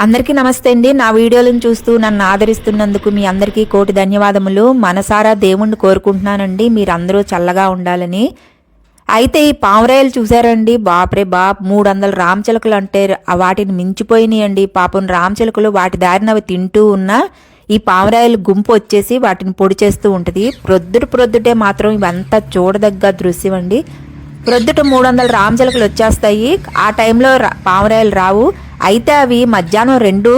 అందరికీ నమస్తే అండి. నా వీడియోలను చూస్తూ నన్ను ఆదరిస్తున్నందుకు మీ అందరికీ కోటి ధన్యవాదములు. మనసారా దేవుణ్ణి కోరుకుంటున్నానండి. మీరందరూ చల్లగా ఉండాలని. అయితే ఈ పావురాయలు చూసారండి బాప్రే బాప్ మూడు వందల రామచిలకలు అంటే వాటిని మించిపోయినాయండి. పాపం రామచిలకలు వాటి దారిన అవి తింటూ ఉన్న ఈ పావురాయలు గుంపు వచ్చేసి వాటిని పొడి చేస్తూ ఉంటుంది. ప్రొద్దుట ప్రొద్దుటే మాత్రం ఇవంతా చూడదగ్గ దృశ్యం అండి. ప్రొద్దుట మూడు వందల రామచిలకలు వచ్చేస్తాయి. ఆ టైంలో రా- పావురాయలు రావు. అయితే అవి మధ్యాహ్నం రెండు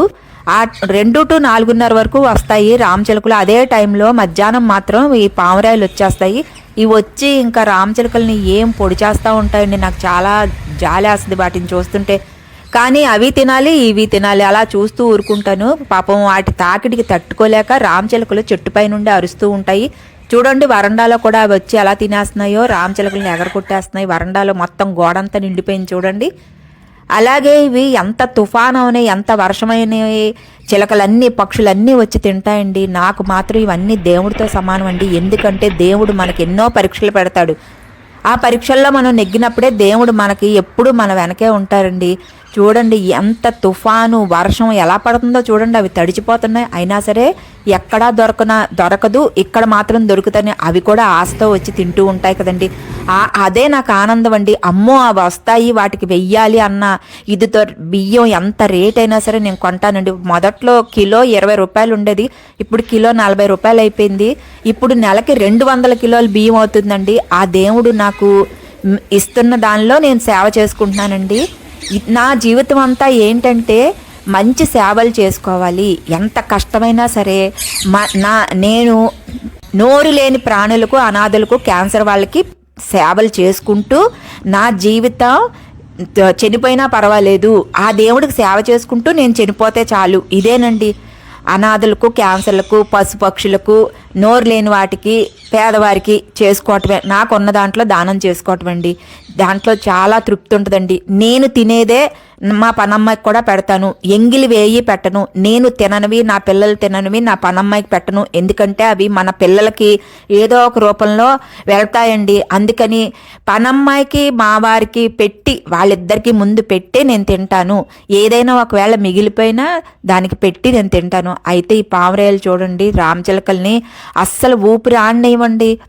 ఆ రెండు టు నాలుగున్నర వరకు వస్తాయి. రామచిలుకలు అదే టైంలో మధ్యాహ్నం మాత్రం ఈ పామరాయలు వచ్చేస్తాయి. ఇవి వచ్చి ఇంకా రామచిలుకల్ని ఏం పొడి చేస్తూ ఉంటాయండి. నాకు చాలా జాలి వేస్తుంది వాటిని చూస్తుంటే. కానీ అవి తినాలి ఇవి తినాలి. అలా చూస్తూ ఊరుకుంటాను. పాపం వాటి తాకిడికి తట్టుకోలేక రామచిలుకలు చెట్టుపై నుండి అరుస్తూ ఉంటాయి. చూడండి వరండాలో కూడా అవి వచ్చి ఎలా తినేస్తున్నాయో. రామచిలుకలను ఎగరకొట్టేస్తున్నాయి వరండాలో మొత్తం గోడంతా నిండిపోయింది చూడండి. అలాగే ఇవి ఎంత తుఫాను ఎంత వర్షమైన చిలకలన్నీ పక్షులన్నీ వచ్చి తింటాయండి. నాకు మాత్రం ఇవన్నీ దేవుడితో సమానం అండి. ఎందుకంటే దేవుడు మనకి ఎన్నో పరీక్షలు పెడతాడు. ఆ పరీక్షల్లో మనం నెగ్గినప్పుడే దేవుడు మనకి ఎప్పుడు మన వెనకే ఉంటారండి. చూడండి ఎంత తుఫాను వర్షం ఎలా పడుతుందో చూడండి అవి తడిచిపోతున్నాయి. అయినా సరే ఎక్కడా దొరకన దొరకదు. ఇక్కడ మాత్రం దొరుకుతాయి అవి కూడా ఆశతో వచ్చి తింటూ ఉంటాయి కదండి. ఆ అదే నాకు ఆనందం అండి. అమ్మో అవి వస్తాయి వాటికి వెయ్యాలి అన్న ఇది బియ్యం ఎంత రేట్ అయినా సరే నేను కొంటానండి. మొదట్లో కిలో ఇరవై రూపాయలు ఉండేది. ఇప్పుడు కిలో నలభై రూపాయలు అయిపోయింది. ఇప్పుడు నెలకి రెండు వందల కిలోలు బియ్యం అవుతుందండి. ఆ దేవుడు నాకు ఇస్తున్న దానిలో నేను సేవ చేసుకుంటున్నానండి. నా జీవితం అంతా ఏంటంటే మంచి సేవలు చేసుకోవాలి. ఎంత కష్టమైనా సరే మా నా నేను నోరు లేని ప్రాణులకు అనాథులకు క్యాన్సర్ వాళ్ళకి సేవలు చేసుకుంటూ నా జీవితం చనిపోయినా పర్వాలేదు. ఆ దేవుడికి సేవ చేసుకుంటూ నేను చనిపోతే చాలు. ఇదేనండి. అనాథులకు క్యాన్సర్లకు పశుపక్షులకు నోరు లేని వాటికి పేదవారికి చేసుకోవటమే. నాకున్న దాంట్లో దానం చేసుకోవటం అండి దాంట్లో చాలా తృప్తి ఉంటుందండి. నేను తినేదే మా పనమ్మాయికి కూడా పెడతాను. ఎంగిలి వేయి పెట్టను. నేను తిననివి నా పిల్లలు తిననివి నా పనమ్మాయికి పెట్టను. ఎందుకంటే అవి మన పిల్లలకి ఏదో ఒక రూపంలో వెళ్తాయండి. అందుకని పనమ్మాయికి మా వారికి పెట్టి వాళ్ళిద్దరికీ ముందు పెట్టి నేను తింటాను. ఏదైనా ఒకవేళ మిగిలిపోయినా దానికి పెట్టి నేను తింటాను. అయితే ఈ పావురాయలు చూడండి రామచిలకల్ని అస్సలు ఊపిరి ఆడనివ్వండి.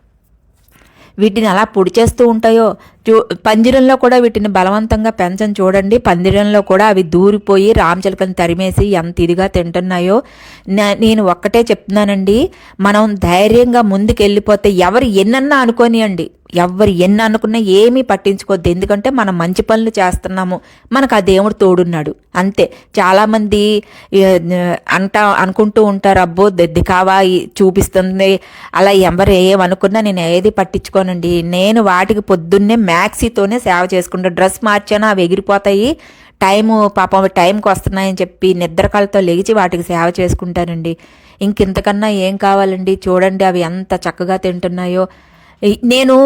వీటిని అలా పొడి చేస్తూ ఉంటాయో చూ పందిరంలో కూడా వీటిని బలవంతంగా పెంచని చూడండి. పందిరంలో కూడా అవి దూరిపోయి రామచిలకని తరిమేసి ఎంత ఇదిగా తింటున్నాయో నే- నేను ఒక్కటే చెప్తున్నానండి. మనం ధైర్యంగా ముందుకెళ్ళిపోతే ఎవరు ఎన్నన్నా అనుకోనియండి. ఎవరు ఎన్ని అనుకున్నా ఏమీ పట్టించుకోవద్దు ఎందుకంటే మనం మంచి పనులు చేస్తున్నాము. మనకు ఆ దేవుడు తోడున్నాడు. అంతే. చాలామంది అంటా అనుకుంటూ ఉంటారు అబ్బో దెద్ది కావా చూపిస్తుంది. అలా ఎవరు ఏమనుకున్నా నేను ఏది పట్టించుకోనండి. నేను వాటికి పొద్దున్నే మ్యాక్సీతోనే సేవ చేసుకుంటా. డ్రెస్ మార్చాను అవి ఎగిరిపోతాయి. టైము పాపం టైంకి వస్తున్నాయని చెప్పి నిద్రకాలతో లేచి వాటికి సేవ చేసుకుంటానండి. ఇంకింతకన్నా ఏం కావాలండి? చూడండి అవి ఎంత చక్కగా తింటున్నాయో. నేను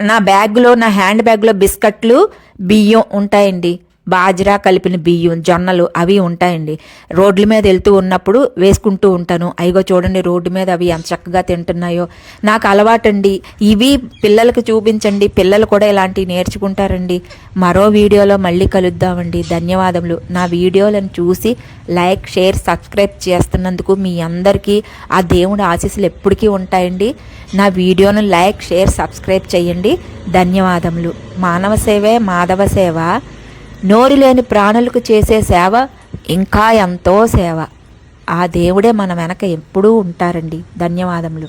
నా బ్యాగ్లో నా హ్యాండ్ బ్యాగ్లో బిస్కట్లు బియ్యం ఉంటాయండి. బాజ్రా కలిపిన బియ్యం జొన్నలు అవి ఉంటాయండి. రోడ్ల మీద వెళ్తూ ఉన్నప్పుడు వేసుకుంటూ ఉంటాను. అయిగో చూడండి రోడ్డు మీద అవి ఎంత చక్కగా తింటున్నాయో. నాకు అలవాటండి. ఇవి పిల్లలకు చూపించండి. పిల్లలు కూడా ఇలాంటివి నేర్చుకుంటారండి. మరో వీడియోలో మళ్ళీ కలుద్దామండి. ధన్యవాదములు. నా వీడియోలను చూసి లైక్ షేర్ సబ్స్క్రైబ్ చేస్తున్నందుకు మీ అందరికీ ఆ దేవుడి ఆశీస్సులు ఎప్పటికీ ఉంటాయండి. నా వీడియోను లైక్ షేర్ సబ్స్క్రైబ్ చేయండి. ధన్యవాదములు. మానవ సేవే మాధవ సేవ. నోరు లేని ప్రాణులకు చేసే సేవ ఇంకా ఎంతో సేవ. ఆ దేవుడే మన వెనక ఎప్పుడూ ఉంటారండి. ధన్యవాదములు.